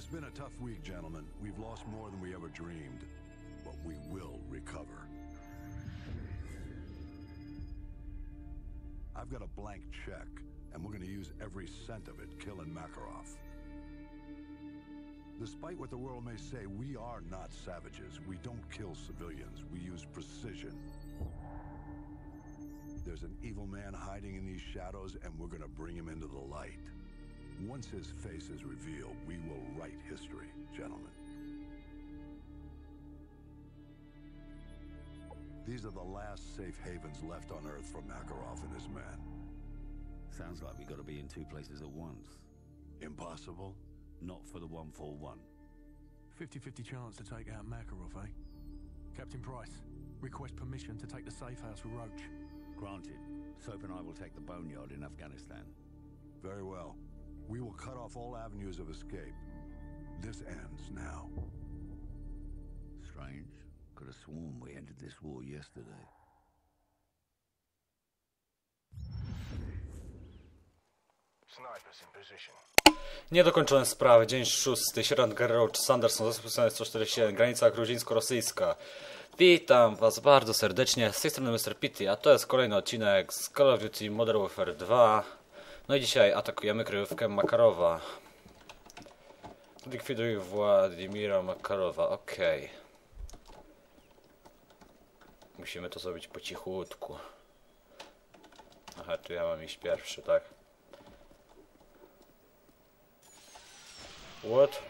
It's been a tough week, gentlemen. We've lost more than we ever dreamed, but we will recover. I've got a blank check, and we're going to use every cent of it killing Makarov. Despite what the world may say, we are not savages. We don't kill civilians. We use precision. There's an evil man hiding in these shadows, and we're going to bring him into the light. Once his face is revealed, we will write history, gentlemen. These are the last safe havens left on Earth for Makarov and his men. Sounds like we gotta be in two places at once. Impossible? Not for the 141. 50-50 chance to take out Makarov, eh? Captain Price, request permission to take the safe house with Roach. Granted. Soap and I will take the boneyard in Afghanistan. Very well. We will cut off all avenues of escape. This ends now. Strange. Could have sworn we ended this war yesterday. Snipers in position. Niedokończone sprawy. Dzień 6. Sierant Sanderson, zasób 147, granica gruzińsko-rosyjska. Witam Was bardzo serdecznie. Z tej strony Mr. Pitty, a to jest kolejny odcinek z Call of Duty Modern Warfare 2. No i dzisiaj atakujemy kryjówkę Makarowa. Likwiduj Władimira Makarowa. Okej. Musimy to zrobić po cichutku. Aha, tu ja mam iść pierwszy, tak? What?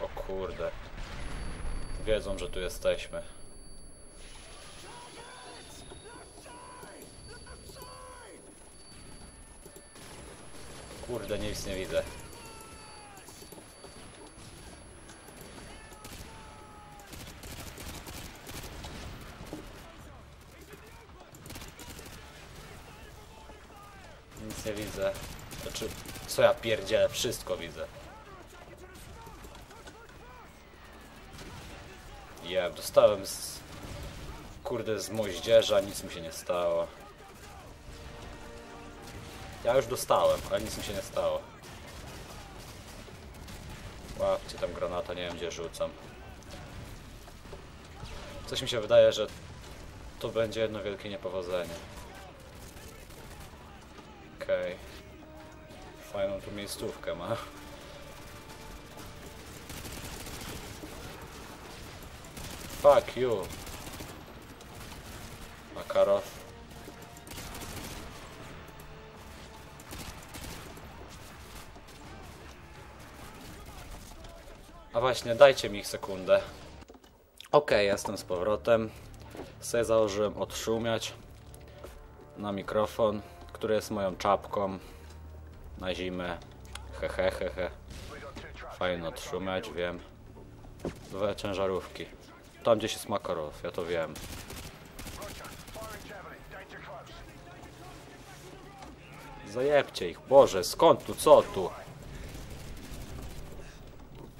O kurde. Wiedzą, że tu jesteśmy. Kurde, nic nie widzę. Nic nie widzę. Znaczy, co ja pierdzielę, wszystko widzę. Ja dostałem z... Kurde, z moździerza, nic mi się nie stało. Ja już dostałem, ale nic mi się nie stało. Łapcie tam granata, nie wiem gdzie rzucam. Coś mi się wydaje, że to będzie jedno wielkie niepowodzenie. Okej. Okay. Fajną tu miejscówkę ma. Fuck you. Makarow. A właśnie, dajcie mi sekundę. Ok, jestem z powrotem. Sobie założyłem odszumiać na mikrofon, który jest moją czapką na zimę. Hehe, he, he, he. Fajno odszumiać, wiem. Dwie ciężarówki. Tam gdzieś jest Makarow, ja to wiem. Zajebcie ich, Boże, skąd tu, co tu?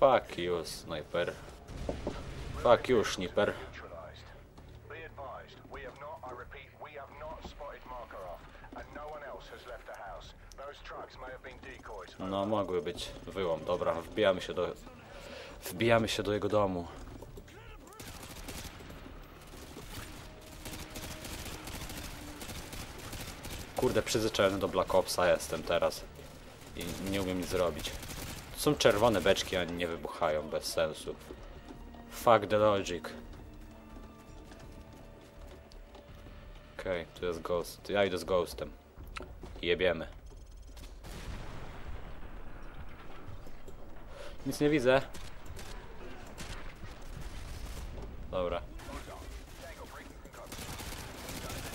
Fuck you, sniper. Fuck you, sniper. No. No, mogły być wyłom. Dobra, wbijamy się do... Wbijamy się do jego domu. Kurde, przyzwyczajony do Black Opsa jestem teraz. I nie umiem nic zrobić. Są czerwone beczki, a nie wybuchają bez sensu. Fuck the logic. Okej, okay, tu jest ghost. Ja idę z ghostem. Jebiemy. Nic nie widzę. Dobra.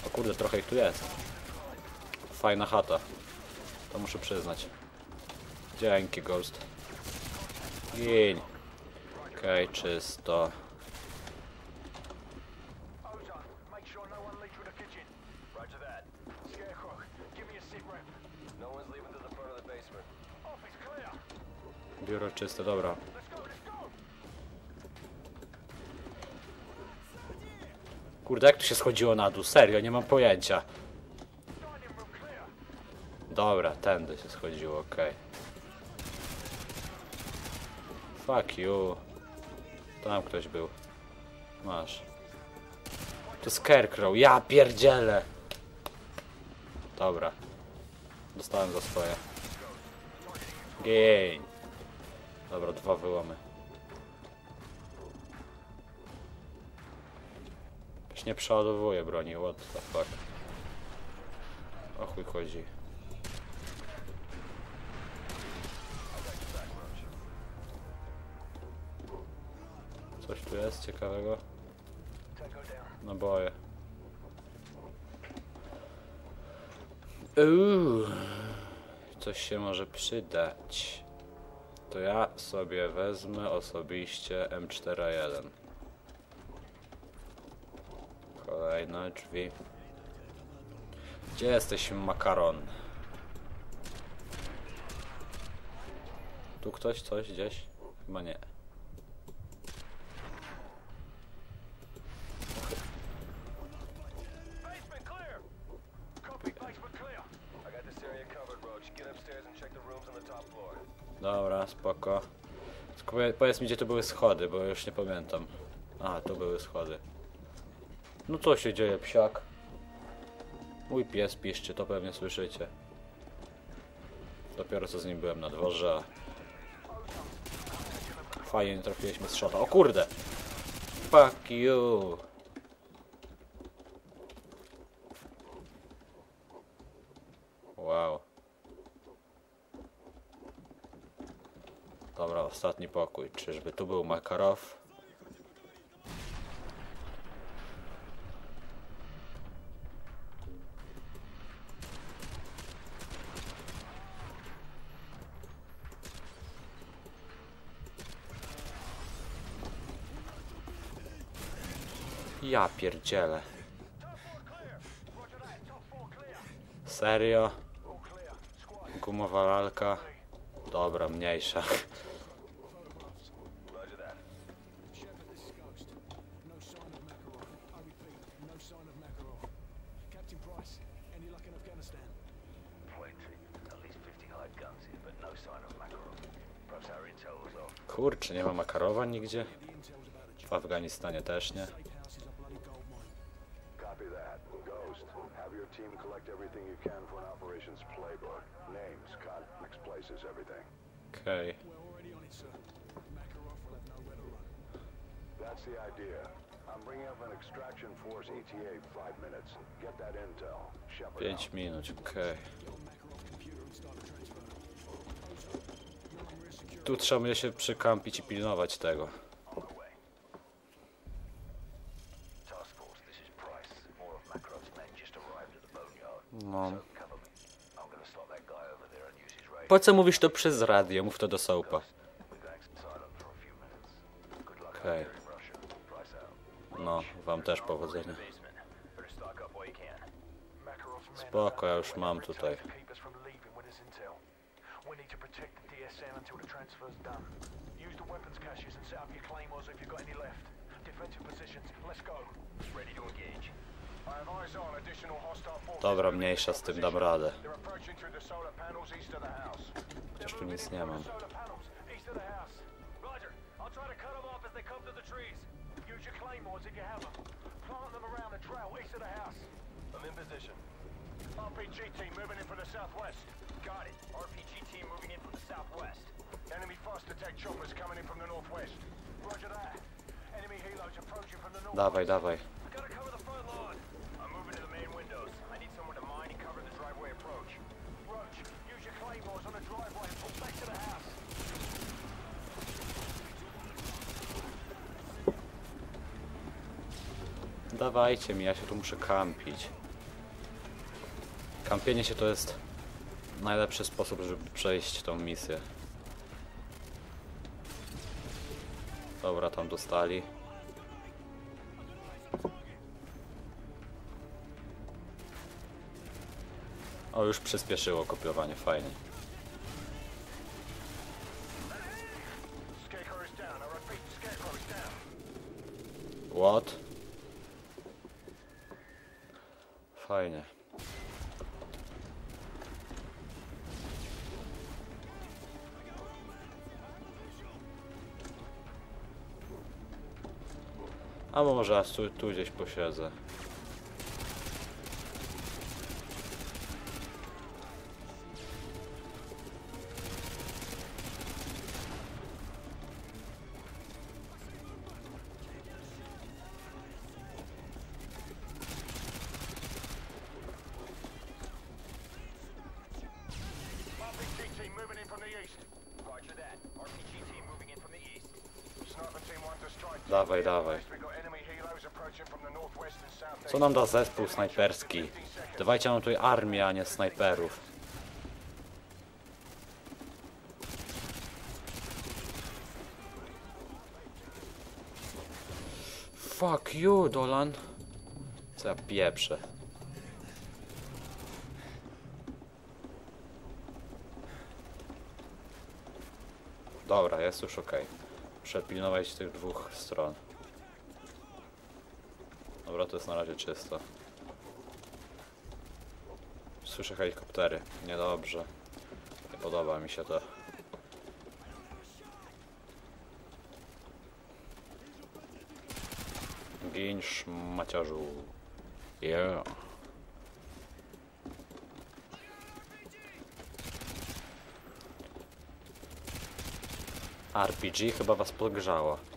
O kurde, trochę ich tu jest. Fajna chata. To muszę przyznać. Dzięki, Ghost. Gin. Okej, okay, czysto. Biuro czyste, dobra. Kurde, jak tu się schodziło na dół? Serio, nie mam pojęcia. Dobra, tędy się schodziło, okej. Fuck you. Tam ktoś był. Masz. To Scarecrow. Ja pierdzielę. Dobra. Dostałem za swoje. Gień. Dobra, dwa wyłomy. Już nie przeładowuję broni, what the fuck. O chuj chodzi. Jest ciekawego? Naboje. Uuu, coś się może przydać. To ja sobie wezmę osobiście M41. Kolejne drzwi. Gdzie jesteś, makaron? Tu ktoś coś gdzieś? Chyba nie. Powie- powiedz mi, gdzie tu były schody, bo już nie pamiętam. A, tu były schody. No co się dzieje, psiak? Mój pies piszczy, to pewnie słyszycie. Dopiero co z nim byłem na dworze. Fajnie, nie trafiliśmy z shota. O kurde! Fuck you! Wow. Dobra, ostatni pokój. Czyżby tu był Makarow? Ja pierdzielę. Serio? Gumowa lalka? Dobra, mniejsza. Roger that. Shepard, this is Ghost. No sign of Makarov. I repeat, no sign of Makarov. Captain Price, any luck in Afghanistan? Plenty. At least 50 hide guns here, but no sign of Makarov. Perhaps our intel was off. Kurczę, nie ma Makarowa nigdzie? The intel's about a W Afganistanie też nie. safe house is a bloody gold mine. Copy that. Ghost, have your team collect everything you can for an operations playbook. Names, contacts, places, everything. Okej. Already on it, sir. Makarov will have nowhere to run. That's the idea. I'm bringing up an extraction force ETA five minutes. Get that intel. Shepard. 5 minut, okej. Get Tu trzeba będzie się przykampić i pilnować tego. No. Po co mówisz to przez radio? Mów to do soapa. Out. No, wam też powodzenia. Spoko, ja już mam tutaj. Protect until the transfer's done. Use the weapons caches and set up your claymores if you've got any left. Defensive positions. Let's go. Ready to engage. I have eyes on additional hostile forces. Dobra, mniejsza z tym, dam radę. They're approaching through the solar panels east of the house. Chociaż tu nic nie mam. Solar panels east of the house. Roger. I'll try to cut them off as they come to the trees. Use your claymores if you have them. Plant them around the trail east of the house. I'm in position. RPG team moving in from the southwest. Got it. RPG team moving in from the southwest. Enemy fast attack choppers coming in from the northwest. Roger that. Enemy helos approaching from the north. Dawaj, dawaj. Gotta cover the front lawn. I'm moving to the main windows. I need someone to mine and cover the driveway approach. Roach, use your claymores on the driveway and pull back to the house. Dawajcie mi, ja się tu muszę kampić. Kampienie się to jest najlepszy sposób, żeby przejść tą misję. Dobra, tam dostali. O, już przyspieszyło kopiowanie, fajnie. Scarecrow is A może aż tu, tu gdzieś posiedzę. Dawaj, dawaj. Co nam da zespół snajperski? Dawajcie nam tutaj armię, a nie snajperów. Fuck you, Dolan. Co ja pieprzę. Dobra, jest już ok. Przepilnować tych dwóch stron. Dobra, to jest na razie czysto. Słyszę helikoptery. Niedobrze. Nie podoba mi się to. Gin szmaciarzu. Yeah. RPG chyba was podgrzało.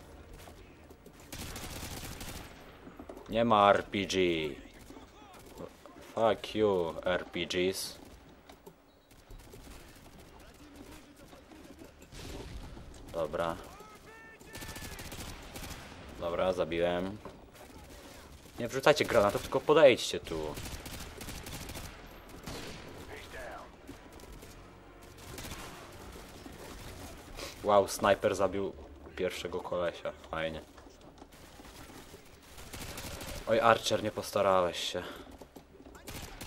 Nie ma RPG. Fuck you, RPGs. Dobra. Dobra, zabiłem. Nie wrzucajcie granatów, tylko podejdźcie tu. Wow, snajper zabił pierwszego kolesia. Fajnie. Oj, Archer, nie postarałeś się.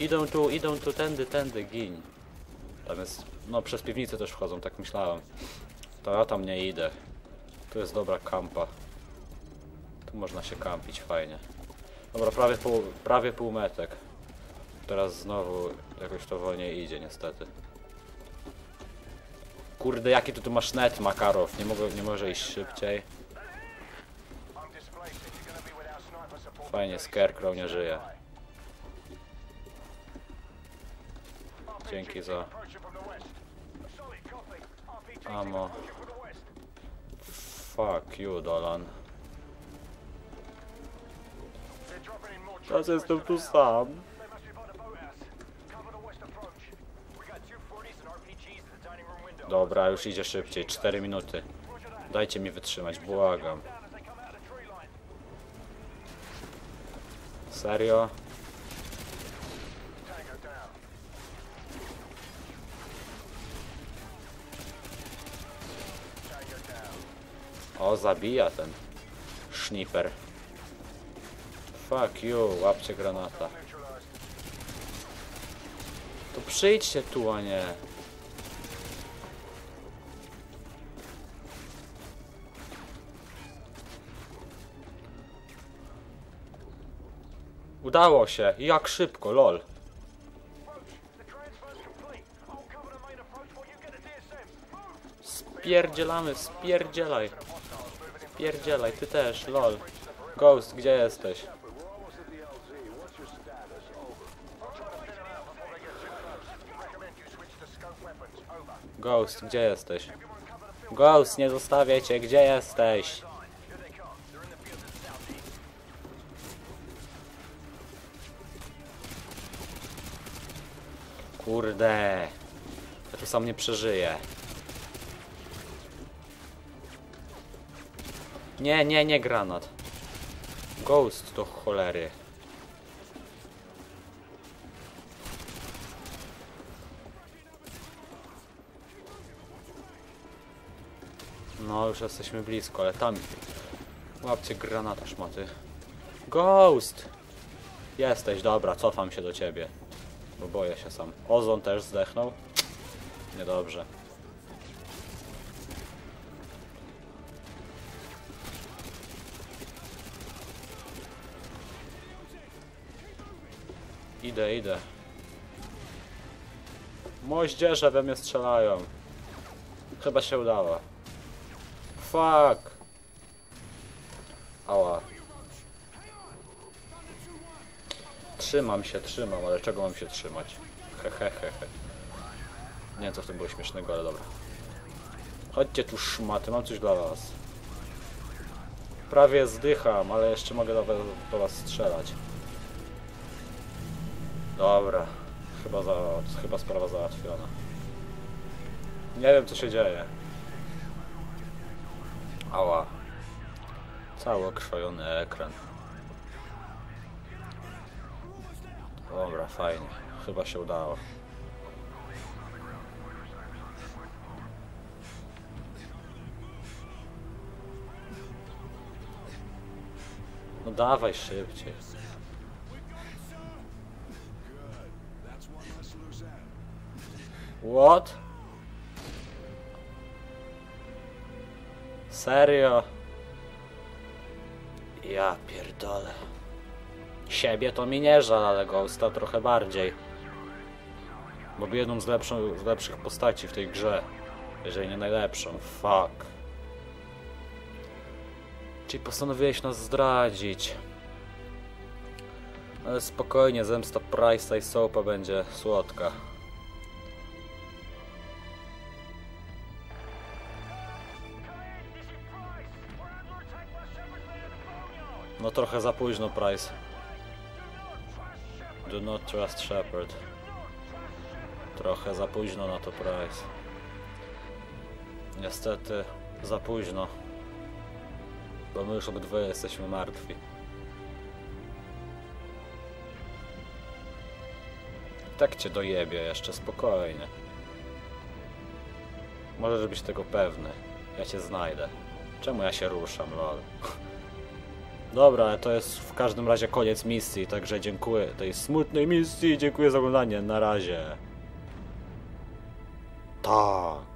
Idą tu, idą tu, tędy, tędy, gin. Tam jest, no przez piwnicę też wchodzą, tak myślałem. To ja tam nie idę. Tu jest dobra kampa. Tu można się kampić, fajnie. Dobra, prawie pół, prawie pół metek. Teraz znowu jakoś to wolniej idzie, niestety. Kurde, jaki tu, tu masz net, Makarow? Nie, mogę, nie może iść szybciej. Fajnie, Scarecrow nie żyje. Dzięki za west. Fuck you, Dolan. Teraz jestem tu sam. They must be by the boathouse. Cover the west approach. We got 240s and RPGs at the dining room window. Dobra, już idzie szybciej. 4 minuty. Dajcie mi wytrzymać, błagam. Serio? O, zabija ten szniper. Fuck you, łapcie granata. To przyjdźcie tu, a nie. Udało się. Jak szybko, lol. Spierdzielamy, spierdzielaj. Spierdzielaj, ty też, lol. Ghost, gdzie jesteś? Ghost, gdzie jesteś? Ghost, nie zostawiajcie, gdzie jesteś? Kurde. Ja tu sam nie przeżyję. Nie, nie, nie granat. Ghost do cholery. No, już jesteśmy blisko, ale tam... Łapcie granata, szmaty. Ghost! Jesteś, dobra, cofam się do ciebie. Bo boję się sam. Ozon też zdechnął. Niedobrze. Idę, idę. Moździerze we mnie strzelają. Chyba się udało. Fuck. Ała. Trzymam się, trzymam, ale czego mam się trzymać? Hehehehe. He, he. Nie wiem co w tym było śmiesznego, ale dobra. Chodźcie tu szmaty, mam coś dla was. Prawie zdycham, ale jeszcze mogę do, do was strzelać. Dobra, chyba, za, chyba sprawa załatwiona. Nie wiem co się dzieje. Ała. Cały okrwajony ekran. Dobra, fajnie. Chyba się udało. No dawaj szybciej. What? Serio? Ja pierdolę. Siebie to mi nie żal, ale Ghosta trochę bardziej. Bo był jedną z, lepszą, z lepszych postaci w tej grze. Jeżeli nie najlepszą. Fuck. Czyli postanowiłeś nas zdradzić. Ale spokojnie, zemsta Price'a i Soapa będzie słodka. No trochę za późno, Price. Do not trust Shepard. Trochę za późno na to, Price. Niestety, za późno. Bo my już obydwoje jesteśmy martwi. Tak cię dojebie jeszcze, spokojnie. Możesz być tego pewny. Ja cię znajdę. Czemu ja się ruszam, lol? Dobra, to jest w każdym razie koniec misji, także dziękuję tej smutnej misji, dziękuję za oglądanie, na razie. Tak.